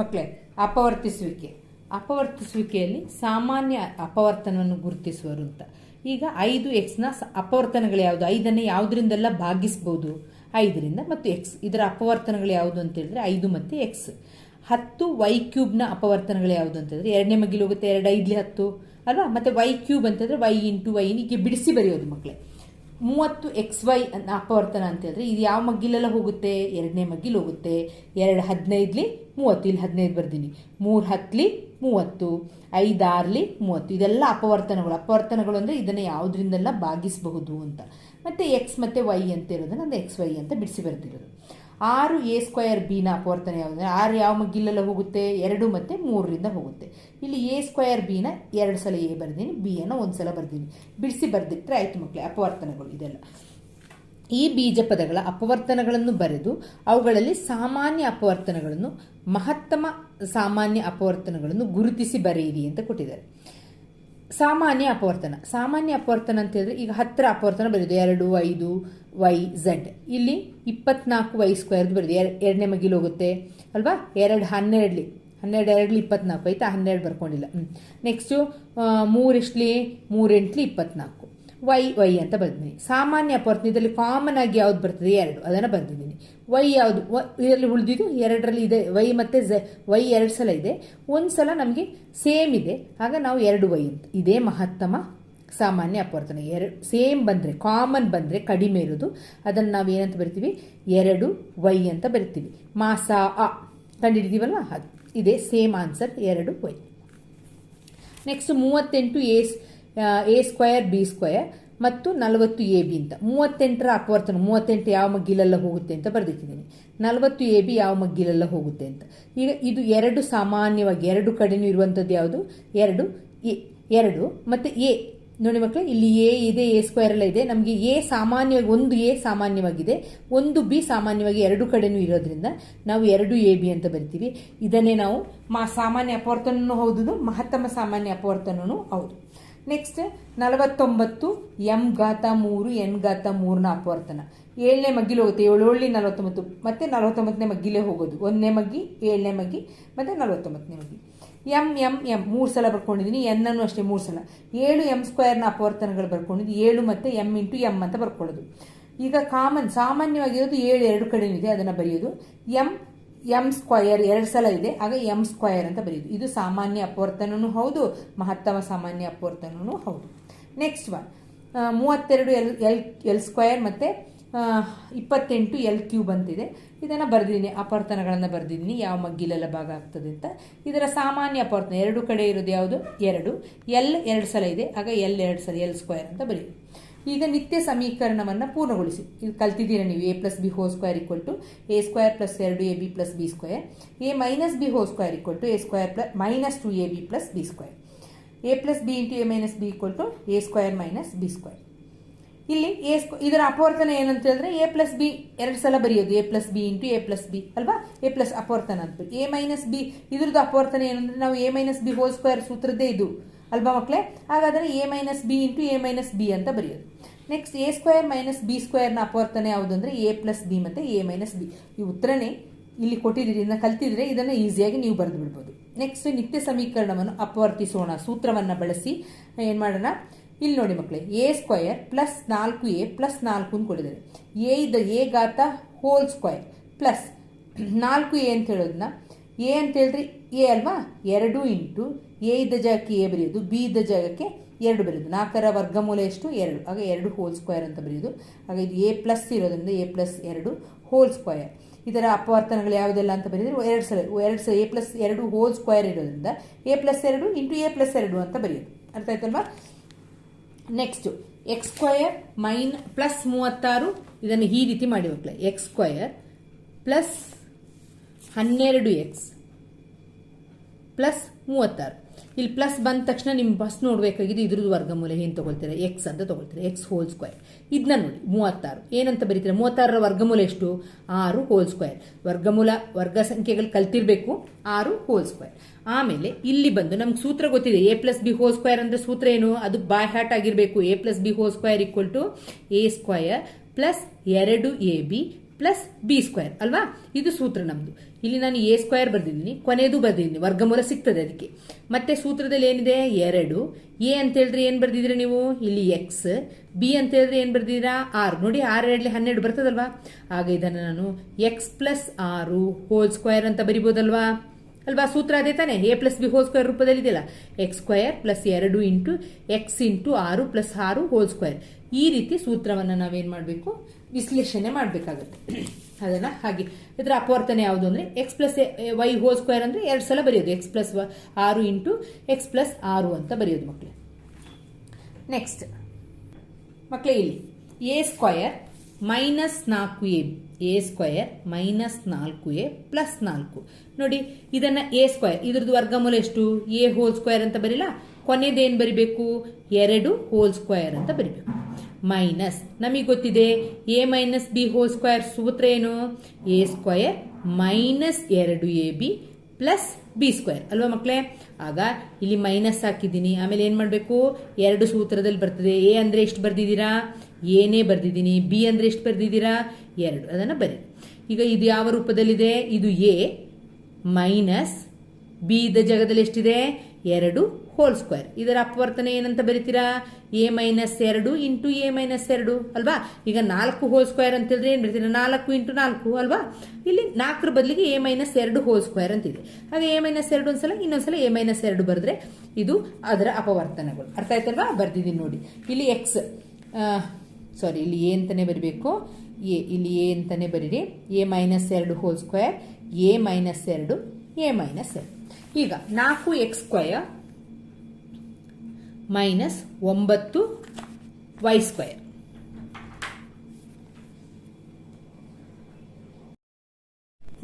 ಮಕ್ಕಳೇ ಅಪವರ್ತಿಸುವಿಕೆ. ಅಪವರ್ತಿಸುವಿಕೆಯಲ್ಲಿ ಸಾಮಾನ್ಯ ಅಪವರ್ತನವನ್ನು ಗುರುತಿಸುವರು ಅಂತ. ಈಗ ಐದು ಎಕ್ಸ್ನ ಅಪವರ್ತನಗಳು ಯಾವುದು? ಐದನ್ನು ಯಾವುದರಿಂದೆಲ್ಲ ಭಾಗಿಸ್ಬೋದು? ಐದರಿಂದ ಮತ್ತು ಎಕ್ಸ್ ಇದರ ಅಪವರ್ತನಗಳು ಯಾವುದು ಅಂತ ಹೇಳಿದ್ರೆ ಐದು ಮತ್ತು ಎಕ್ಸ್ ಹತ್ತು ವೈ ಕ್ಯೂಬ್ನ ಅಪವರ್ತನಗಳು ಯಾವುದು ಅಂತ ಹೇಳಿದ್ರೆ ಎರಡನೇ ಮಗಿಲಿ ಹೋಗುತ್ತೆ, ಎರಡು, ಐದ್ಲಿ ಹತ್ತು, ಅಲ್ವಾ? ಮತ್ತು ವೈ ಕ್ಯೂಬ್ ಅಂತಂದರೆ ವೈ ಇಂಟು ವೈ ಹೀಗೆ ಬಿಡಿಸಿ ಬರೆಯೋದು ಮಕ್ಕಳೇ ಮೂವತ್ತು ಎಕ್ಸ್ ವೈ ಅಪವರ್ತನ ಅಂತ ಹೇಳಿದ್ರೆ ಇದು ಯಾವ ಮಗ್ಗಿಲೆಲ್ಲ ಹೋಗುತ್ತೆ? ಎರಡನೇ ಮಗ್ಗಿಲ್ ಹೋಗುತ್ತೆ. ಎರಡು ಹದಿನೈದ್ಲಿ ಮೂವತ್ತು ಇಲ್ಲಿ ಹದಿನೈದು ಬರ್ದೀನಿ. ಮೂರು ಹತ್ತಲಿ ಮೂವತ್ತು ಐದಾರ್ಲಿ ಮೂವತ್ತು. ಇದೆಲ್ಲ ಅಪವರ್ತನಗಳು ಅಪವರ್ತನಗಳು ಅಂದರೆ ಇದನ್ನು ಯಾವುದರಿಂದೆಲ್ಲ ಭಾಗಿಸಬಹುದು ಅಂತ. ಮತ್ತು ಎಕ್ಸ್ ಮತ್ತು ವೈ ಅಂತ ಇರೋದನ್ನು ಅದು ಎಕ್ಸ್ ವೈ ಅಂತ ಬಿಡಿಸಿ ಬರ್ದಿರೋದು. ಆರು ಎ ಸ್ಕ್ವಯರ್ ಬಿನ ಅಪವರ್ತನ ಯಾವುದಂದ್ರೆ, ಆರು ಯಾವ ಮಗ್ಗಿಲೆಲ್ಲ ಹೋಗುತ್ತೆ? ಎರಡು ಮತ್ತು ಮೂರರಿಂದ ಹೋಗುತ್ತೆ. ಇಲ್ಲಿ ಎ ಸ್ಕ್ವಯರ್ ಬಿನ ಎರಡು ಸಲ ಎ ಬರ್ದೀನಿ, ಬಿ ಅನ್ನು ಒಂದು ಸಲ ಬರ್ದೀನಿ. ಬಿಡಿಸಿ ಬರೆದಿಟ್ಟರೆ ಆಯ್ತು ಮಕ್ಕಳೇ ಅಪವರ್ತನಗಳು ಇದೆಲ್ಲ. ಈ ಬೀಜ ಪದಗಳ ಅಪವರ್ತನಗಳನ್ನು ಬರೆದು ಅವುಗಳಲ್ಲಿ ಸಾಮಾನ್ಯ ಅಪವರ್ತನಗಳನ್ನು, ಮಹತ್ತಮ ಸಾಮಾನ್ಯ ಅಪವರ್ತನಗಳನ್ನು ಗುರುತಿಸಿ ಬರೆಯಿರಿ ಅಂತ ಕೊಟ್ಟಿದ್ದಾರೆ. ಸಾಮಾನ್ಯ ಅಪವರ್ತನ. ಸಾಮಾನ್ಯ ಅಪವರ್ತನ ಅಂತ ಹೇಳಿದ್ರೆ ಈಗ ಹತ್ತಿರ ಅಪವರ್ತನ ಬರೆಯೋದು, ಎರಡು, ಐದು ವೈ ಝಡ್. ಇಲ್ಲಿ ಇಪ್ಪತ್ನಾಲ್ಕು ವೈ ಸ್ಕ್ವೇರ್ದು ಬರೆದು ಎರಡನೇ ಮಗಿಲು ಹೋಗುತ್ತೆ, ಅಲ್ವಾ? ಎರಡು, ಹನ್ನೆರಡ್ಲಿ. ಹನ್ನೆರಡು, ಎರಡ್ಲಿ ಇಪ್ಪತ್ನಾಲ್ಕು, ಆಯ್ತಾ? ಹನ್ನೆರಡು ಬರ್ಕೊಂಡಿಲ್ಲ. ನೆಕ್ಸ್ಟು ಮೂರೆಷ್ಟಲಿ? ಮೂರೆಂಟ್ಲಿ ಇಪ್ಪತ್ನಾಲ್ಕು. ವೈ ವೈ ಅಂತ ಬರೆದಿದ್ದೀನಿ ಸಾಮಾನ್ಯ ಅಪವರ್ತನದಲ್ಲಿ ಕಾಮನ್ ಆಗಿ ಯಾವ್ದು ಬರ್ತದೆ? ಎರಡು. ಅದನ್ನು ಬರ್ದಿದ್ದೀನಿ. ವೈ ಯಾವುದು? ಇದರಲ್ಲಿ ಉಳಿದಿದ್ದು ಎರಡರಲ್ಲಿ ಇದೆ. ವೈ ಮತ್ತು ಝ, ವೈ ಎರಡು ಸಲ ಇದೆ. ಒಂದು ಸಲ ನಮಗೆ ಸೇಮ್ ಇದೆ. ಆಗ ನಾವು ಎರಡು ವೈ ಅಂತ. ಇದೇ ಮಹತ್ತಮ ಸಾಮಾನ್ಯ ಅಪವರ್ತನ. ಎರಡು ಸೇಮ್ ಬಂದರೆ ಕಾಮನ್ ಬಂದರೆ ಕಡಿಮೆ ಇರೋದು. ಅದನ್ನು ನಾವು ಏನಂತ ಬರಿತೀವಿ? ಎರಡು, ವೈ ಅಂತ ಬರಿತೀವಿ. ಮಾಸ, ಅ. ಕಂಡುಹಿಡಿದೀವಲ್ವ ಅದು, ಇದೇ ಸೇಮ್ ಆನ್ಸರ್ ಎರಡು, ವೈ. ನೆಕ್ಸ್ಟ್ ಮೂವತ್ತೆಂಟು A A square B square ಮತ್ತು ನಲವತ್ತು ಎ, ಬಿ ಅಂತ. ಮೂವತ್ತೆಂಟರ ಅಪವರ್ತನ, ಮೂವತ್ತೆಂಟು ಯಾವ ಮಗ್ಗಿಲೆಲ್ಲ ಹೋಗುತ್ತೆ ಅಂತ ಬರೆದಿಟ್ಟಿದ್ದೀನಿ. ನಲವತ್ತು ಎ, ಬಿ ಯಾವ ಮಗ್ಗಿಲೆಲ್ಲ ಹೋಗುತ್ತೆ ಅಂತ. ಈಗ ಇದು ಎರಡು ಸಾಮಾನ್ಯವಾಗಿ, ಎರಡು ಕಡೆನೂ ಇರುವಂಥದ್ದು ಯಾವುದು? ಎರಡು, ಎ, ಎರಡು ಮತ್ತು ಎ. ನೋಡಿ ಮಕ್ಕಳು ಇಲ್ಲಿ ಎ ಇದೆ ಎ ಸ್ಕ್ವೇರ್ ಎಲ್ಲ ಇದೆ. ನಮಗೆ ಎ ಸಾಮಾನ್ಯವಾಗಿ, ಒಂದು ಎ ಸಾಮಾನ್ಯವಾಗಿದೆ. ಒಂದು ಬಿ ಸಾಮಾನ್ಯವಾಗಿ ಎರಡು ಕಡೆನೂ ಇರೋದ್ರಿಂದ ನಾವು ಎರಡು ಎ ಬಿ ಅಂತ ಬರಿತೀವಿ. ಇದನ್ನೇ ನಾವು ಮಾ ಸಾಮಾನ್ಯ ಅಪವರ್ತನೂ ಹೌದು ಮಹತ್ತಮ ಸಾಮಾನ್ಯ ಅಪವರ್ತನೂ ಹೌದು. ನೆಕ್ಸ್ಟ್ ನಲವತ್ತೊಂಬತ್ತು ಎಂ ಘಾತ ಮೂರು ಎನ್ ಘಾತ ಮೂರನ ಅಪವರ್ತನ. ಏಳನೇ ಮಗ್ಗಿಲು ಹೋಗುತ್ತೆ. ಏಳು, ಏಳನೇ, ನಲವತ್ತೊಂಬತ್ತು. ಮತ್ತೆ ನಲವತ್ತೊಂಬತ್ತನೇ ಮಗ್ಗಿಲೇ ಹೋಗೋದು. ಒಂದನೇ ಮಗ್ಗಿ, ಏಳನೇ ಮಗ್ಗಿ, ಮತ್ತೆ ನಲವತ್ತೊಂಬತ್ತನೇ ಮಗ್ಗಿ. M M M. ಮೂರು ಸಲ ಬರ್ಕೊಂಡಿದ್ದೀನಿ ಎನ್ ಅನ್ನು ಅಷ್ಟೇ ಮೂರು ಸಲ. ಏಳು ಎಂ ಸ್ಕ್ವೇರ್ನ ಅಪವರ್ತನಗಳು ಬರ್ಕೊಂಡಿದ್ದು. ಏಳು ಮತ್ತು ಎಂ ಇಂಟು ಎಂ ಅಂತ ಬರ್ಕೊಳ್ಳೋದು. ಈಗ ಕಾಮನ್ ಸಾಮಾನ್ಯವಾಗಿರೋದು ಏಳು, ಎರಡು ಕಡೆ ಇದೆ. ಅದನ್ನು ಬರೆಯೋದು. ಎಂ ಎಂ ಸ್ಕ್ವಯರ್ ಎರಡು ಸಲ ಇದೆ. ಆಗ ಎಂ ಸ್ಕ್ವಯರ್ ಅಂತ ಬರೆಯೋದು. ಇದು ಸಾಮಾನ್ಯ ಅಪವರ್ತನೂ ಹೌದು. ಮಹತ್ತಮ ಸಾಮಾನ್ಯ ಅಪವರ್ತನೂ ಹೌದು. ನೆಕ್ಸ್ಟ್ ಒನ್ ಮೂವತ್ತೆರಡು ಎಲ್ ಎಲ್ ಎಲ್ ಸ್ಕ್ವಯರ್ ಮತ್ತು ಇಪ್ಪತ್ತೆಂಟು ಎಲ್ ಕ್ಯೂಬ್ ಅಂತಿದೆ. ಇದನ್ನು ಬರೆದಿದ್ದೀನಿ, ಅಪರ್ತನಗಳನ್ನು ಬರೆದಿದ್ದೀನಿ, ಯಾವ ಮಗ್ಗಿಲೆಲ್ಲ ಭಾಗ ಆಗ್ತದೆ ಅಂತ. ಇದರ ಸಾಮಾನ್ಯ ಅಪರ್ತನ, ಎರಡು ಕಡೆ ಇರೋದು ಯಾವುದು? ಎರಡು. ಎಲ್ ಎರಡು ಸಲ ಇದೆ, ಆಗ ಎಲ್ ಎರಡು ಸಲ ಎಲ್ ಸ್ಕ್ವೇರ್ ಅಂತ ಬರೀ ಈಗ ನಿತ್ಯ ಸಮೀಕರಣವನ್ನು ಪೂರ್ಣಗೊಳಿಸಿ. ಇದು ಕಲ್ತಿದ್ದೀರಾ ನೀವು A plus B whole square equal to A square plus ಎರಡು A B plus B square A minus B whole square equal to A square plus minus two A B plus B square A plus B into A minus B equal to A square minus B square ಇಲ್ಲಿ A ಇದರ ಅಪವರ್ತನ ಏನಂತ ಹೇಳಿದ್ರೆ A plus B ಎರಡು ಸಲ ಬರೆಯೋದು A plus B into A plus B ಅಲ್ವಾ? A plus ಅಪವರ್ತನ ಅಂತ ಎ ಮೈನಸ್ ಬಿ ಇದ್ರದ್ದು ಅಪವರ್ತನ ಏನಂದ್ರೆ ನಾವು A minus B whole square ಸೂತ್ರದ್ದೇ ಇದು ಅಲ್ವಾ ಮಕ್ಕಳೇ ಹಾಗಾದರೆ A minus B into A minus B ಅಂತ ಬರೆಯೋದು. Next A square minus B ಸ್ಕ್ವೇರ್ನ ಅಪವರ್ತನೆ ಯಾವುದು ಅಂದರೆ ಎ ಪ್ಲಸ್ ಬಿ ಮತ್ತು ಎ ಮೈನಸ್ ಬಿ ಈ ಉತ್ತರನೇ ಇಲ್ಲಿ ಕೊಟ್ಟಿದ್ದೀರಿ, ಇದನ್ನ ಕಲ್ತಿದ್ರೆ ಇದನ್ನು ಈಸಿಯಾಗಿ ನೀವು ಬರೆದು ಬಿಡ್ಬೋದು. ನೆಕ್ಸ್ಟ್ ನಿತ್ಯ ಸಮೀಕರಣವನ್ನು ಅಪವರ್ತಿಸೋಣ. ಸೂತ್ರವನ್ನು ಬಳಸಿ, ಏನು ಮಾಡೋಣ? ಇಲ್ಲಿ ನೋಡಿ ಮಕ್ಕಳೇ ಎ ಸ್ಕ್ವಯರ್ ಪ್ಲಸ್ ನಾಲ್ಕು ಎ ಪ್ಲಸ್ ನಾಲ್ಕು ಅಂತ ಕೊಟ್ಟಿದ್ದಾರೆ ಎ ಇದ್ದ ಎ ಗಾತ ಹೋಲ್ ಸ್ಕ್ವಯರ್ ಪ್ಲಸ್ ನಾಲ್ಕು ಎ ಅಂತ ಹೇಳೋದನ್ನ ಎ ಅಂತ ಹೇಳಿದ್ರಿ ಎ ಅಲ್ವಾ? ಎರಡು ಇಂಟು ಎ ಇದ್ದ ಜಾಗಕ್ಕೆ ಎ ಬರೆಯೋದು ಬಿ ಇದ್ದ ಜಾಗಕ್ಕೆ ಎರಡು ಬರೆಯೋದು. ನಾಲ್ಕರ ವರ್ಗಮೂಲ ಎಷ್ಟು? ಎರಡು. ಆಗ ಎರಡು ಹೋಲ್ ಸ್ಕ್ವಯರ್ ಅಂತ ಬರೆಯೋದು. ಆಗ ಇದು ಎ ಪ್ಲಸ್ ಇರೋದ್ರಿಂದ ಎ ಪ್ಲಸ್ ಎರಡು ಹೋಲ್ ಸ್ಕ್ವಯರ್ ಇದರ ಅಪವರ್ತನಗಳು ಯಾವುದೆಲ್ಲ ಅಂತ ಬರೆಯೋದು ಎರಡು ಸಲ ಎರಡು ಸಲ ಎ ಪ್ಲಸ್ ಎರಡು ಹೋಲ್ ಸ್ಕ್ವಯರ್ ಇರೋದ್ರಿಂದ ಎ ಪ್ಲಸ್ ಎರಡು ಇಂಟು ಎ ಪ್ಲಸ್ ಎರಡು ಅಂತ ಬರೆಯೋದು. ಅರ್ಥ ಆಯ್ತಲ್ವಾ? Next X square main plus ಮೂವತ್ತಾರು, ಇದನ್ನು ಈ ರೀತಿ ಮಾಡಿ ಮಕ್ಕಳೇ. ಎಕ್ಸ್ ಸ್ಕ್ವಯರ್ ಪ್ಲಸ್ ಹನ್ನೆರಡು ಎಕ್ಸ್ ಪ್ಲಸ್ ಮೂವತ್ತಾರು. ಇಲ್ಲಿ ಪ್ಲಸ್ ಬಂದ ತಕ್ಷಣ ನಿಮ್ಮ ಬಸ್ ನೋಡಬೇಕಾಗಿದೆ ಇದ್ರದ್ದು ವರ್ಗಮೂಲ ಏನು ತೊಗೊಳ್ತೀರಾ? ಎಕ್ಸ್ ಅಂತ ತೊಗೊಳ್ತೀರಾ? ಎಕ್ಸ್ ಹೋಲ್ ಸ್ಕ್ವೇರ್ ಇದನ್ನ ನೋಡಿ, ಮೂವತ್ತಾರು. ಏನಂತ ಬರೀತೀರಾ? ಮೂವತ್ತಾರರ ವರ್ಗಮೂಲ ಎಷ್ಟು? ಆರು ಹೋಲ್ ಸ್ಕ್ವೇರ್ ವರ್ಗಮೂಲ ವರ್ಗ ಸಂಖ್ಯೆಗಳು ಕಲ್ತಿರ್ಬೇಕು. ಆರು ಹೋಲ್ ಸ್ಕ್ವೇರ್ ಆಮೇಲೆ ಇಲ್ಲಿ ಬಂದು ನಮ್ಗೆ ಸೂತ್ರ ಗೊತ್ತಿದೆ. A plus B whole square ಅಂದರೆ ಸೂತ್ರ ಏನು? ಅದು ಬಾಯ್ ಹ್ಯಾಟ್ ಆಗಿರಬೇಕು. A plus B whole square equal to A square plus ಎರಡು A B plus B square ಅಲ್ವಾ? ಇದು ಸೂತ್ರ ನಮ್ದು. ಇಲ್ಲಿ ನಾನು ಎ ಸ್ಕ್ವೇರ್ ಬರೆದಿದ್ದೀನಿ ಕೊನೆಯದು ಬರೆದಿದ್ದೀನಿ, ವರ್ಗಮೂಲ ಸಿಗ್ತದೆ ಅದಕ್ಕೆ. ಮತ್ತೆ ಸೂತ್ರದಲ್ಲಿ ಏನಿದೆ? ಎರಡು. ಎ ಅಂತ ಹೇಳಿದ್ರೆ ಏನು ಬರ್ದಿದ್ದೀರಾ ನೀವು? ಇಲ್ಲಿ ಎಕ್ಸ್ ಬಿ ಅಂತ ಹೇಳಿದ್ರೆ ಏನು ಬರೆದಿದ್ದೀರಾ? ಆರು ನೋಡಿ ಆರು ಎರಡಲಿ ಹನ್ನೆರಡು ಬರ್ತದಲ್ವಾ? ಆಗ ಇದನ್ನು ನಾನು ಎಕ್ಸ್ ಪ್ಲಸ್ ಆರು ಹೋಲ್ ಸ್ಕ್ವೇರ್ ಅಂತ ಬರಿಬೋದಲ್ವಾ? ಅಲ್ವಾ? ಸೂತ್ರ ಅದೇ ತಾನೆ? A plus B whole square ರೂಪದಲ್ಲಿ ಇದೆಯಲ್ಲ ಎಕ್ಸ್ ಸ್ಕ್ವೇರ್ ಪ್ಲಸ್ ಎರಡು ಇಂಟು ಎಕ್ಸ್ ಇಂಟು ಆರು ಪ್ಲಸ್ ಆರು ಹೋಲ್ ಸ್ಕ್ವೇರ್ ಈ ರೀತಿ ಸೂತ್ರವನ್ನು ನಾವೇನು ಮಾಡಬೇಕು? ವಿಶ್ಲೇಷಣೆ ಮಾಡಬೇಕಾಗುತ್ತೆ. ಅದನ್ನು ಹಾಗೆ. ಇದರ ಅಪವರ್ತನೆ ಯಾವುದು ಅಂದರೆ X plus Y whole square ಅಂದರೆ ಎರಡು ಸಲ ಬರೆಯೋದು. ಎಕ್ಸ್ ಪ್ಲಸ್ ಆರು ಇಂಟು ಎಕ್ಸ್ ಪ್ಲಸ್ ಆರು ಅಂತ ಬರೆಯೋದು ಮಕ್ಕಳೇ ನೆಕ್ಸ್ಟ್ ಮಕ್ಕಳೇ ಇಲ್ಲಿ ಎ ಸ್ಕ್ವಯರ್ ಮೈನಸ್ ನಾಲ್ಕು ಎ ಎ ಸ್ಕ್ವಯರ್ ಮೈನಸ್ ನಾಲ್ಕು ಎ ಪ್ಲಸ್ ನಾಲ್ಕು. ನೋಡಿ, ಇದನ್ನ ಎ ಸ್ಕ್ವಯರ್ ಇದ್ರದ್ದು ವರ್ಗಮೂಲ ಎಷ್ಟು? ಎ ಹೋಲ್ ಸ್ಕ್ವಯರ್ ಅಂತ ಬರೀಲ್ಲ ಕೊನೆದೇನು ಬರಿಬೇಕು? ಎರಡು ಹೋಲ್ ಸ್ಕ್ವಯರ್ ಅಂತ ಬರಿಬೇಕು. ಮೈನಸ್. ನಮಗೆ ಗೊತ್ತಿದೆ? A minus B whole square ಸೂತ್ರ ಏನು? ಎ ಸ್ಕ್ವಯರ್ ಮೈನಸ್ ಎರಡು A B plus B square. ಅಲ್ವಾ ಮಕ್ಕಳೇ ಆಗ ಇಲ್ಲಿ ಮೈನಸ್ ಹಾಕಿದ್ದೀನಿ. ಆಮೇಲೆ ಏನು ಮಾಡಬೇಕು? ಎರಡು ಸೂತ್ರದಲ್ಲಿ ಬರ್ತದೆ. ಎ ಅಂದರೆ ಎಷ್ಟು ಬರ್ದಿದ್ದೀರಾ? ಏನೇ ಬರೆದಿದ್ದೀನಿ. ಬಿ ಅಂದರೆ ಎಷ್ಟು ಬರ್ದಿದ್ದೀರಾ? ಎರಡು. ಅದನ್ನು ಬರಿ. ಈಗ ಇದು ಯಾವ ರೂಪದಲ್ಲಿದೆ? ಇದು ಎ ಮೈನಸ್ ಬಿ ಇದ್ದ ಜಾಗದಲ್ಲಿ ಎಷ್ಟಿದೆ? ಎರಡು ಹೋಲ್ ಸ್ಕ್ವೇರ್ ಇದರ ಅಪವರ್ತನೆ ಏನಂತ ಬರಿತೀರಾ? ಎ ಮೈನಸ್ ಎರಡು ಇಂಟು ಎ ಮೈನಸ್ ಎರಡು, ಅಲ್ವಾ? ಈಗ ನಾಲ್ಕು ಹೋಲ್ ಸ್ಕ್ವೇರ್ ಅಂತ ಹೇಳಿದ್ರೆ ಏನು ಬರ್ತೀರಾ? ನಾಲ್ಕು ಇಂಟು ನಾಲ್ಕು, ಅಲ್ವಾ? ಇಲ್ಲಿ ನಾಲ್ಕರ ಬದಲಿಗೆ ಎ ಮೈನಸ್ ಎರಡು ಹೋಲ್ ಸ್ಕ್ವೇರ್ ಅಂತಿದೆ. ಹಾಗೆ ಎ ಮೈನಸ್ ಎರಡು ಒಂದ್ಸಲ, ಇನ್ನೊಂದ್ಸಲ ಎ ಮೈನಸ್ ಎರಡು ಬರೆದ್ರೆ ಇದು ಅದರ ಅಪವರ್ತನಗಳು. ಅರ್ಥ ಆಯ್ತಲ್ವಾ? ಬರ್ದಿದ್ದೀನಿ ನೋಡಿ. ಇಲ್ಲಿ ಎಕ್ಸ್ ಸಾರಿ ಇಲ್ಲಿ ಎ ಅಂತಾನೆ ಬರಬೇಕು. ಎ ಇಲ್ಲಿ ಎ ಅಂತಾನೆ ಬರೀರಿ. ಎ ಮೈನಸ್ ಎರಡು ಹೋಲ್ ಸ್ಕ್ವೇರ್ ಎ ಮೈನಸ್ ಎರಡು ಎ ಮೈನಸ್ ಎರಡು. ಈಗ ನಾಲ್ಕು ಎಕ್ಸ್ ಸ್ಕ್ವಯರ್ ಮೈನಸ್ ಒಂಬತ್ತು ವೈ ಸ್ಕ್ವಯರ್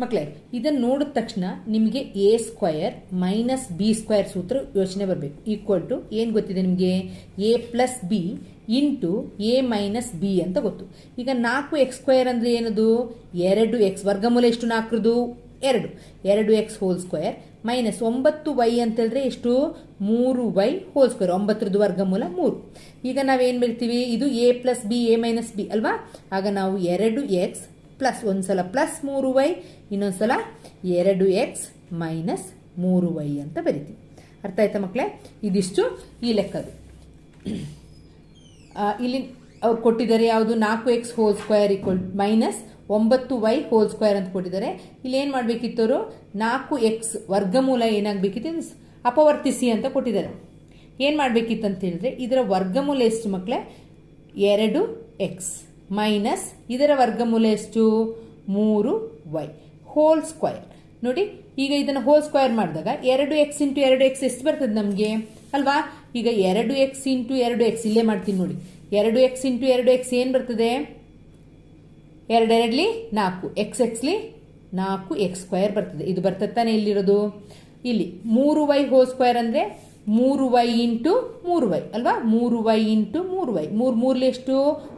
ಮಕ್ಕಳೇ ಇದನ್ನು ನೋಡಿದ ತಕ್ಷಣ ನಿಮಗೆ A square minus B square ಸೂತ್ರ ಯೋಚನೆ ಬರಬೇಕು. ಈಕ್ವಲ್ ಟು ಏನು ಗೊತ್ತಿದೆ ನಿಮಗೆ? A plus B into A minus B ಅಂತ ಗೊತ್ತು. ಈಗ ನಾಲ್ಕು ಎಕ್ಸ್ ಸ್ಕ್ವಯರ್ ಅಂದರೆ ಏನದು? ಎರಡು ಎಕ್ಸ್ ವರ್ಗಮೂಲ ಎಷ್ಟು ನಾಲ್ಕರದು? ಎರಡು. ಎರಡು ಎಕ್ಸ್ ಹೋಲ್ ಸ್ಕ್ವೇರ್ ಮೈನಸ್ ಒಂಬತ್ತು ವೈ ಅಂತೇಳಿದ್ರೆ ಎಷ್ಟು? ಮೂರು ವೈ ಹೋಲ್ ಸ್ಕ್ವೇರ್ ಒಂಬತ್ತರದ್ದು ವರ್ಗಮೂಲ ಮೂರು. ಈಗ ನಾವೇನು ಬರ್ತೀವಿ? ಇದು A plus B A minus B ಅಲ್ವಾ? ಆಗ ನಾವು ಎರಡು ಎಕ್ಸ್ ಪ್ಲಸ್ ಒಂದ್ಸಲ ಪ್ಲಸ್ ಮೂರು ವೈ ಇನ್ನೊಂದ್ಸಲ ಎರಡು ಎಕ್ಸ್ ಮೈನಸ್ ಮೂರು ವೈ ಅಂತ ಬರಿತೀವಿ. ಅರ್ಥ ಆಯ್ತಾ ಮಕ್ಕಳೇ ಇದಿಷ್ಟು ಈ ಲೆಕ್ಕದು ಇಲ್ಲಿ ಅವ್ರು ಕೊಟ್ಟಿದ್ದಾರೆ ಯಾವುದು? ನಾಲ್ಕು X whole square equal minus ಒಂಬತ್ತು ವೈ ಹೋಲ್ ಸ್ಕ್ವೇರ್ ಅಂತ ಕೊಟ್ಟಿದ್ದಾರೆ. ಇಲ್ಲಿ ಏನು ಮಾಡಬೇಕಿತ್ತು ಅವರು ನಾಲ್ಕು ಎಕ್ಸ್ ವರ್ಗಮೂಲ ಏನಾಗಬೇಕಿತ್ತು? ಅಪವರ್ತಿಸಿ ಅಂತ ಕೊಟ್ಟಿದ್ದಾರೆ. ಏನು ಮಾಡಬೇಕಿತ್ತು ಅಂತ ಹೇಳಿದ್ರೆ, ಇದರ ವರ್ಗಮೂಲ ಎಷ್ಟು ಮಕ್ಕಳೇ ಎರಡು ಎಕ್ಸ್ ಮೈನಸ್ ಇದರ ವರ್ಗಮೂಲ ಎಷ್ಟು? ಮೂರು ವೈ ಹೋಲ್ ಸ್ಕ್ವಯರ್ ನೋಡಿ, ಈಗ ಇದನ್ನು ಹೋಲ್ ಸ್ಕ್ವೇರ್ ಮಾಡಿದಾಗ ಎರಡು ಎಕ್ಸ್ ಇಂಟು ಎರಡು ಎಕ್ಸ್ ಎಷ್ಟು ಬರ್ತದೆ ನಮಗೆ? ಅಲ್ವಾ? ಈಗ ಎರಡು ಎಕ್ಸ್ ಇಂಟು ಎರಡು ಎಕ್ಸ್ ಇಲ್ಲೇ ಮಾಡ್ತೀನಿ ನೋಡಿ. ಎರಡು ಎಕ್ಸ್ ಇಂಟು ಎರಡು ಎಕ್ಸ್ ಏನು ಬರ್ತದೆ? ಎರಡೆರಡ್ಲಿ ನಾಲ್ಕು. ಎಕ್ಸ್ ಎಕ್ಸ್ಲಿ ನಾಲ್ಕು ಎಕ್ಸ್ ಸ್ಕ್ವೇರ್ ಬರ್ತದೆ. ಇದು ಬರ್ತದೆ ತಾನೇ ಇಲ್ಲಿರೋದು? ಇಲ್ಲಿ ಮೂರು ವೈ ಹೋ ಸ್ಕ್ವೇರ್ ಅಂದರೆ ಮೂರು ವೈ ಇಂಟು ಮೂರು ವೈ, ಅಲ್ವಾ? ಮೂರು ವೈ ಇಂಟು ಮೂರು ವೈ. ಮೂರು ಮೂರ್ಲಿ ಎಷ್ಟು?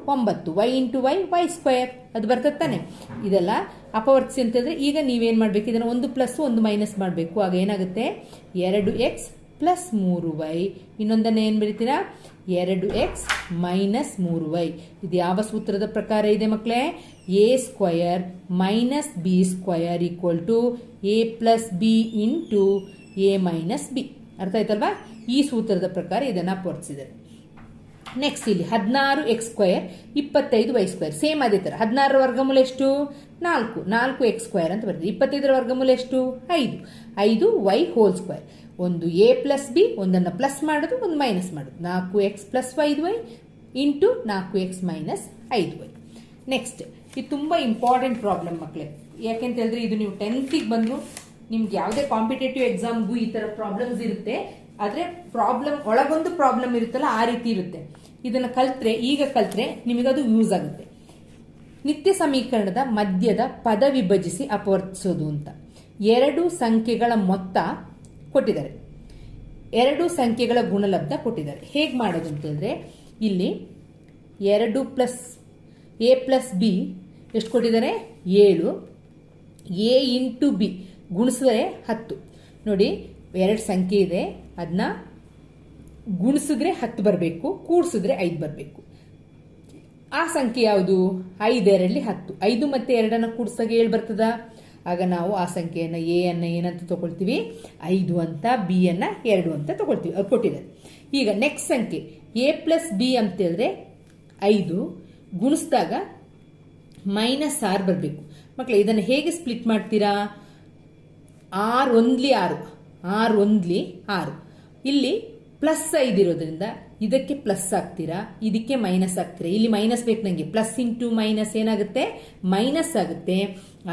ಒಂಬತ್ತು. Y into Y Y square. ಅದು ಬರ್ತದೆ ತಾನೆ? ಇದೆಲ್ಲ ಅಪವರ್ತಿಸಿ ಅಂತಂದರೆ ಈಗ ನೀವೇನು ಮಾಡಬೇಕು? ಇದನ್ನು ಒಂದು ಪ್ಲಸ್ ಒಂದು ಮೈನಸ್ ಮಾಡಬೇಕು. ಆಗ ಏನಾಗುತ್ತೆ? ಎರಡು ಎಕ್ಸ್ ಪ್ಲಸ್ ಮೂರು ವೈ ಇನ್ನೊಂದನ್ನು ಏನು ಬರೀತೀರಾ? ಎರಡು ಎಕ್ಸ್ ಮೈನಸ್ ಮೂರು ವೈ ಇದು ಯಾವ ಸೂತ್ರದ ಪ್ರಕಾರ ಇದೆ ಮಕ್ಕಳೇ A square minus B square equal to A plus B into A minus B ಅರ್ಥ ಆಯ್ತಲ್ವಾ? ಈ ಸೂತ್ರದ ಪ್ರಕಾರ ಇದನ್ನು ಪೋರ್ಸಿದ್ದಾರೆ ನೆಕ್ಸ್ಟ್ ಇಲ್ಲಿ ಹದಿನಾರು ಎಕ್ಸ್ ಸ್ಕ್ವಯರ್ ಇಪ್ಪತ್ತೈದು ವೈ ಸ್ಕ್ವಯರ್ ಸೇಮ್ ಅದೇ ಥರ ಹದಿನಾರರ ವರ್ಗಮೂಲ ಎಷ್ಟು? ನಾಲ್ಕು. ನಾಲ್ಕು ಎಕ್ಸ್ ಸ್ಕ್ವಯರ್ ಅಂತ ಬರ್ತದೆ ಇಪ್ಪತ್ತೈದರ ವರ್ಗಮೂಲ ಎಷ್ಟು? ಐದು. ಐದು ವೈ ಹೋಲ್ ಸ್ಕ್ವೇರ್ ಒಂದು ಎ ಪ್ಲಸ್ ಬಿ ಒಂದನ್ನು ಪ್ಲಸ್ ಮಾಡೋದು, ಒಂದು ಮೈನಸ್ ಮಾಡೋದು. ನಾಲ್ಕು ಎಕ್ಸ್ ಪ್ಲಸ್ ಐದು ವೈ ಇಂಟು ನಾಲ್ಕು ಎಕ್ಸ್ ಮೈನಸ್ ಐದು ವೈ ನೆಕ್ಸ್ಟ್ ಇದು ತುಂಬ ಇಂಪಾರ್ಟೆಂಟ್ ಪ್ರಾಬ್ಲಮ್ ಮಕ್ಕಳೇ ಯಾಕೆಂತ ಹೇಳಿದ್ರೆ ಇದು ನೀವು ಟೆಂತಿಗೆ ಬಂದು ನಿಮ್ಗೆ ಯಾವುದೇ ಕಾಂಪಿಟೇಟಿವ್ ಎಕ್ಸಾಮ್ಗೂ ಈ ಥರ ಪ್ರಾಬ್ಲಮ್ಸ್ ಇರುತ್ತೆ. ಆದರೆ ಪ್ರಾಬ್ಲಮ್ ಒಳಗೊಂದು ಪ್ರಾಬ್ಲಮ್ ಇರುತ್ತಲ್ಲ, ಆ ರೀತಿ ಇರುತ್ತೆ. ಇದನ್ನು ಕಲ್ತ್ರೆ, ಈಗ ಕಲ್ತ್ರೆ ನಿಮಗದು ಯೂಸ್ ಆಗುತ್ತೆ. ನಿತ್ಯ ಸಮೀಕರಣದ ಮಧ್ಯದ ಪದ ವಿಭಜಿಸಿ ಅಪವರ್ತಿಸೋದು ಅಂತ. ಎರಡು ಸಂಖ್ಯೆಗಳ ಮೊತ್ತ ಕೊಟ್ಟಿದ್ದಾರೆ. ಎರಡು ಸಂಖ್ಯೆಗಳ ಗುಣಲಬ್ಧ ಕೊಟ್ಟಿದ್ದಾರೆ. ಹೇಗೆ ಮಾಡೋದು ಅಂತಂದರೆ ಇಲ್ಲಿ ಎರಡು ಪ್ಲಸ್ ಎ ಪ್ಲಸ್ ಬಿ ಎಷ್ಟು ಕೊಟ್ಟಿದ್ದಾರೆ? ಏಳು. ಎ ಇಂಟು ಬಿ ಗುಣಿಸಿದ್ರೆ ಹತ್ತು. ನೋಡಿ, ಎರಡು ಸಂಖ್ಯೆ ಇದೆ. ಅದನ್ನ ಗುಣಿಸಿದ್ರೆ ಹತ್ತು ಬರಬೇಕು, ಕೂಡಿಸಿದ್ರೆ ಐದು ಬರಬೇಕು. ಆ ಸಂಖ್ಯೆ ಯಾವುದು? ಐದೆರಡಲಿ ಹತ್ತು. ಐದು ಮತ್ತೆ ಎರಡನ್ನು ಕೂಡಿಸಿದಾಗ ಏಳು ಬರ್ತದ? ಆಗ ನಾವು ಆ ಸಂಖ್ಯೆಯನ್ನು ಎ ಅನ್ನು ಏನಂತ ತಗೊಳ್ತೀವಿ? ಐದು ಅಂತ ಬಿ ಅನ್ನು ಎರಡು ಅಂತ ತಗೊಳ್ತೀವಿ. ಅವ್ರು ಕೊಟ್ಟಿದ್ದಾರೆ. ಈಗ ನೆಕ್ಸ್ಟ್ ಸಂಖ್ಯೆ. ಎ ಪ್ಲಸ್ ಬಿ ಅಂತೇಳಿದ್ರೆ ಐದು. ಗುಣಿಸಿದಾಗ ಮೈನಸ್ ಆರ್ ಬರಬೇಕು. ಮಕ್ಕಳು ಇದನ್ನು ಹೇಗೆ ಸ್ಪ್ಲಿಟ್ ಮಾಡ್ತೀರಾ? ಆರು ಒಂದ್ಲಿ ಆರು. ಆರು ಒಂದ್ಲಿ ಆರು. ಇಲ್ಲಿ ಪ್ಲಸ್ ಐದು ಇರೋದ್ರಿಂದ ಇದಕ್ಕೆ ಪ್ಲಸ್ ಆಗ್ತೀರಾ? ಇದಕ್ಕೆ ಮೈನಸ್ ಆಗ್ತೀರಾ? ಇಲ್ಲಿ ಮೈನಸ್ ಬೇಕು ನನಗೆ ಪ್ಲಸ್ ಇಂಟು ಮೈನಸ್ ಏನಾಗುತ್ತೆ? ಮೈನಸ್ ಆಗುತ್ತೆ.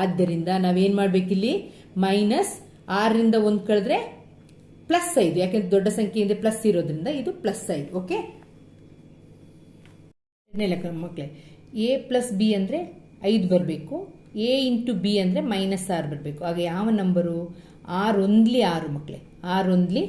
ಆದ್ದರಿಂದ ನಾವೇನು ಮಾಡ್ಬೇಕಿಲ್ಲಿ? ಮೈನಸ್ ಆರರಿಂದ ಒಂದು ಕಳೆದ್ರೆ ಪ್ಲಸ್ ಐದು. ಯಾಕೆಂದ್ರೆ ದೊಡ್ಡ ಸಂಖ್ಯೆಯಿಂದ ಪ್ಲಸ್ ಇರೋದ್ರಿಂದ ಇದು ಪ್ಲಸ್ ಐದು. ಓಕೆ ಮಕ್ಕಳೇ ಎ ಪ್ಲಸ್ ಬಿ ಅಂದರೆ ಐದು ಬರಬೇಕು. ಎ ಇಂಟು ಬಿ ಅಂದರೆ ಮೈನಸ್ ಆರು ಬರಬೇಕು. ಆಗ ಯಾವ ನಂಬರು ಆರು ಒಂದ್ಲಿ ಆರು ಮಕ್ಕಳೇ ಆರು ಒಂದ್ಲಿ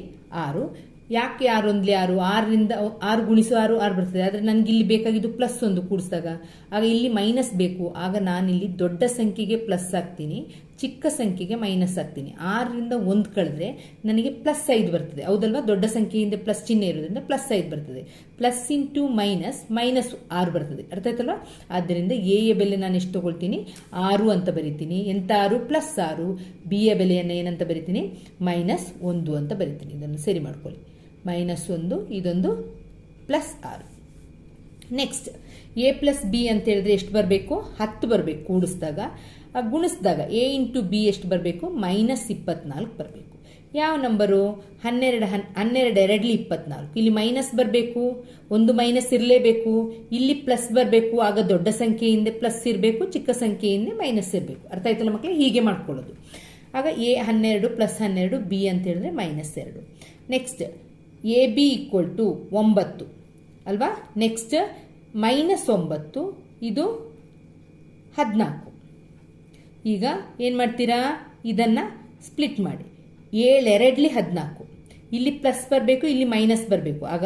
ಆರು. ಯಾಕೆ ಆರು ಒಂದ್ಲಿ ಆರು? ಆರರಿಂದ ಆರು ಗುಣಿಸು ಆರು ಆರು ಬರ್ತದೆ. ಆದರೆ ನನಗೆ ಇಲ್ಲಿ ಬೇಕಾಗಿದ್ದು ಪ್ಲಸ್ ಒಂದು ಕೂಡಿಸಿದಾಗ. ಆಗ ಇಲ್ಲಿ ಮೈನಸ್ ಬೇಕು. ಆಗ ನಾನಿಲ್ಲಿ ದೊಡ್ಡ ಸಂಖ್ಯೆಗೆ ಪ್ಲಸ್ ಹಾಕ್ತೀನಿ ಚಿಕ್ಕ ಸಂಖ್ಯೆಗೆ ಮೈನಸ್ ಹಾಕ್ತೀನಿ ಆರರಿಂದ ಒಂದು ಕಳೆದ್ರೆ ನನಗೆ ಪ್ಲಸ್ ಐದು ಬರ್ತದೆ. ಹೌದಲ್ವಾ? ದೊಡ್ಡ ಸಂಖ್ಯೆಯಿಂದ ಪ್ಲಸ್ ಚಿಹ್ನೆ ಇರೋದ್ರಿಂದ ಪ್ಲಸ್ ಐದು ಬರ್ತದೆ. ಪ್ಲಸ್ ಇಂಟು ಮೈನಸ್ ಮೈನಸ್ ಆರು ಬರ್ತದೆ. ಅರ್ಥ ಆಯ್ತಲ್ವಾ? ಆದ್ದರಿಂದ ಎ ಯ ಬೆಲೆ ನಾನು ಎಷ್ಟು ತಗೊಳ್ತೀನಿ? ಆರು ಅಂತ ಬರಿತೀನಿ. ಎಂತ ಆರು? ಪ್ಲಸ್ ಆರು. ಬಿ ಯ ಬೆಲೆಯನ್ನು ಏನಂತ ಬರಿತೀನಿ? ಮೈನಸ್ ಒಂದು ಅಂತ ಬರಿತೀನಿ. ಇದನ್ನು ಸರಿ ಮಾಡ್ಕೊಳ್ಳಿ. ಮೈನಸ್ ಒಂದು, ಇದೊಂದು ಪ್ಲಸ್ ಆರು. ನೆಕ್ಸ್ಟ್ ಎ ಪ್ಲಸ್ ಬಿ ಅಂತ ಹೇಳಿದ್ರೆ ಎಷ್ಟು ಬರಬೇಕು? ಹತ್ತು ಬರಬೇಕು ಕೂಡಿಸಿದಾಗ ಗುಣಿಸಿದಾಗ ಎ ಇಂಟು ಬಿ ಎಷ್ಟು ಬರಬೇಕು? ಮೈನಸ್ ಇಪ್ಪತ್ನಾಲ್ಕು ಬರಬೇಕು. ಯಾವ ನಂಬರು ಹನ್ನೆರಡು, ಹನ್, ಹನ್ನೆರಡು, ಎರಡ್ಲಿ ಇಪ್ಪತ್ನಾಲ್ಕು. ಇಲ್ಲಿ ಮೈನಸ್ ಬರಬೇಕು, ಒಂದು ಮೈನಸ್ ಇರಲೇಬೇಕು. ಇಲ್ಲಿ ಪ್ಲಸ್ ಬರಬೇಕು, ಆಗ ದೊಡ್ಡ ಸಂಖ್ಯೆಯಿಂದ ಪ್ಲಸ್ ಇರಬೇಕು, ಚಿಕ್ಕ ಸಂಖ್ಯೆಯಿಂದ ಮೈನಸ್ ಇರಬೇಕು. ಅರ್ಥ ಆಯ್ತಲ್ಲ ಮಕ್ಕಳು ಹೀಗೆ ಮಾಡ್ಕೊಳ್ಳೋದು. ಆಗ ಎ ಹನ್ನೆರಡು ಪ್ಲಸ್ ಹನ್ನೆರಡು ಬಿ ಅಂತ ಹೇಳಿದ್ರೆ ಮೈನಸ್ ಎರಡು. Next A B equal to ಒಂಬತ್ತು. ಅಲ್ವಾ? ನೆಕ್ಸ್ಟ್ ಮೈನಸ್ ಒಂಬತ್ತು, ಇದು ಹದಿನಾಲ್ಕು. ಈಗ ಏನು ಮಾಡ್ತೀರಾ? ಇದನ್ನು ಸ್ಪ್ಲಿಟ್ ಮಾಡಿ. ಏಳೆರಡ್ಲಿ ಹದಿನಾಲ್ಕು. ಇಲ್ಲಿ ಪ್ಲಸ್ ಬರಬೇಕು, ಇಲ್ಲಿ ಮೈನಸ್ ಬರಬೇಕು. ಆಗ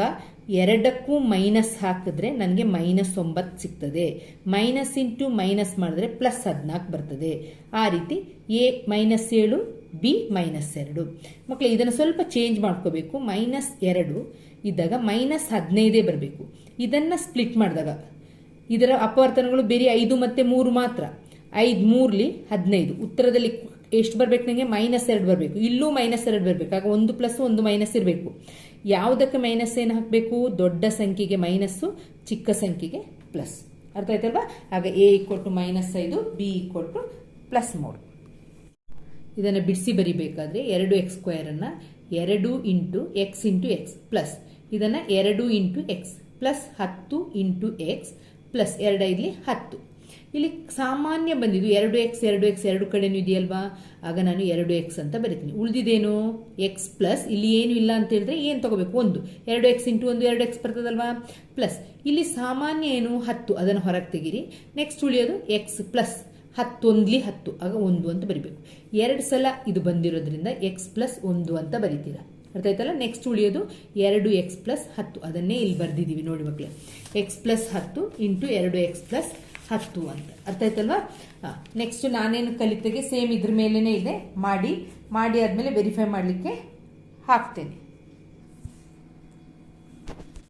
ಎರಡಕ್ಕೂ ಮೈನಸ್ ಹಾಕಿದ್ರೆ ನನಗೆ ಮೈನಸ್ ಒಂಬತ್ತು ಸಿಗ್ತದೆ. ಮೈನಸ್ ಇಂಟು ಮೈನಸ್ ಮಾಡಿದ್ರೆ ಪ್ಲಸ್ ಹದಿನಾಲ್ಕು ಬರ್ತದೆ. ಆ ರೀತಿ ಎ ಮೈನಸ್ ಏಳು ಬಿ ಮೈನಸ್ ಎರಡು. ಮಕ್ಕಳು ಇದನ್ನು ಸ್ವಲ್ಪ ಚೇಂಜ್ ಮಾಡ್ಕೋಬೇಕು. ಮೈನಸ್ ಎರಡು ಇದ್ದಾಗ ಮೈನಸ್ ಹದಿನೈದೇ ಬರಬೇಕು. ಇದನ್ನು ಸ್ಪ್ಲಿಟ್ ಮಾಡಿದಾಗ, ಇದರ ಅಪವರ್ತನಗಳು ಬೇರೆ ಐದು ಮತ್ತು ಮೂರು ಮಾತ್ರ. ಐದು ಮೂರಲಿ ಹದಿನೈದು. ಉತ್ತರದಲ್ಲಿ ಎಷ್ಟು ಬರಬೇಕು ನನಗೆ ಮೈನಸ್ ಎರಡು ಬರಬೇಕು. ಇಲ್ಲೂ ಮೈನಸ್ ಎರಡು ಬರಬೇಕು. ಆಗ ಒಂದು ಪ್ಲಸ್ ಒಂದು ಮೈನಸ್ ಇರಬೇಕು. ಯಾವುದಕ್ಕೆ ಮೈನಸ್ ಏನು ಹಾಕಬೇಕು? ದೊಡ್ಡ ಸಂಖ್ಯೆಗೆ ಮೈನಸ್ಸು ಚಿಕ್ಕ ಸಂಖ್ಯೆಗೆ ಪ್ಲಸ್ ಅರ್ಥ ಆಯ್ತಲ್ವಾ? ಆಗ ಎ ಕೊಟ್ಟು ಮೈನಸ್ ಐದು ಬಿ ಕೊಟ್ಟು ಪ್ಲಸ್ ಮೂರು. ಇದನ್ನು ಬಿಡಿಸಿ ಬರಿಬೇಕಾದ್ರೆ ಎರಡು ಎಕ್ಸ್ ಸ್ಕ್ವೇರನ್ನು ಎರಡು into X into X plus ಇದನ್ನು ಎರಡು ಇಂಟು ಎಕ್ಸ್ ಪ್ಲಸ್ ಹತ್ತು ಇಂಟು ಎಕ್ಸ್ ಪ್ಲಸ್ ಎರಡೈದಲಿ ಹತ್ತು. ಇಲ್ಲಿ ಸಾಮಾನ್ಯ ಬಂದಿದ್ದು ಎರಡು ಎಕ್ಸ್ ಎರಡು ಎಕ್ಸ್ ಎರಡು ಕಡೆನೂ ಇದೆಯಲ್ವಾ? ಆಗ ನಾನು ಎರಡು ಎಕ್ಸ್ ಅಂತ ಬರಿತೀನಿ. ಉಳಿದಿದ್ದೇನು ಎಕ್ಸ್ ಪ್ಲಸ್ ಇಲ್ಲಿ ಏನು ಇಲ್ಲ ಅಂತ ಹೇಳಿದ್ರೆ ಏನು ತಗೋಬೇಕು? ಒಂದು. ಎರಡು ಎಕ್ಸ್ ಇಂಟು ಒಂದು ಎರಡು ಎಕ್ಸ್ ಬರ್ತದಲ್ವಾ? ಪ್ಲಸ್ ಇಲ್ಲಿ ಸಾಮಾನ್ಯ ಏನು? ಹತ್ತು. ಅದನ್ನು ಹೊರಗೆ ತೆಗಿರಿ. ನೆಕ್ಸ್ಟ್ ಉಳಿಯೋದು ಎಕ್ಸ್ ಪ್ಲಸ್ ಹತ್ತೊಂದ್ಲಿ ಹತ್ತು, ಆಗ ಒಂದು ಅಂತ ಬರಿಬೇಕು. ಎರಡು ಸಲ ಇದು ಬಂದಿರೋದ್ರಿಂದ ಎಕ್ಸ್ ಪ್ಲಸ್ ಒಂದು ಅಂತ ಬರಿತೀರ. ಅರ್ಥ ಆಯ್ತಲ್ಲ? ನೆಕ್ಸ್ಟ್ ಉಳಿಯೋದು ಎರಡು ಎಕ್ಸ್ ಪ್ಲಸ್ ಹತ್ತು. ಅದನ್ನೇ ಇಲ್ಲಿ ಬರೆದಿದ್ದೀವಿ ನೋಡಿ ಮಕ್ಕಳೇ ಎಕ್ಸ್ ಪ್ಲಸ್ ಹತ್ತು ಇಂಟು ಎರಡು ಎಕ್ಸ್ ಪ್ಲಸ್ ಹತ್ತು ಅಂತ. ಅರ್ಥ ಆಯ್ತಲ್ವಾ? ನೆಕ್ಸ್ಟ್ ನಾನೇನು ಕಲಿತೆಗೆ ಸೇಮ್ ಇದ್ರ ಮೇಲೇ ಇದೆ. ಮಾಡಿ ಮಾಡಿ ಆದಮೇಲೆ ವೆರಿಫೈ ಮಾಡಲಿಕ್ಕೆ ಹಾಕ್ತೇನೆ.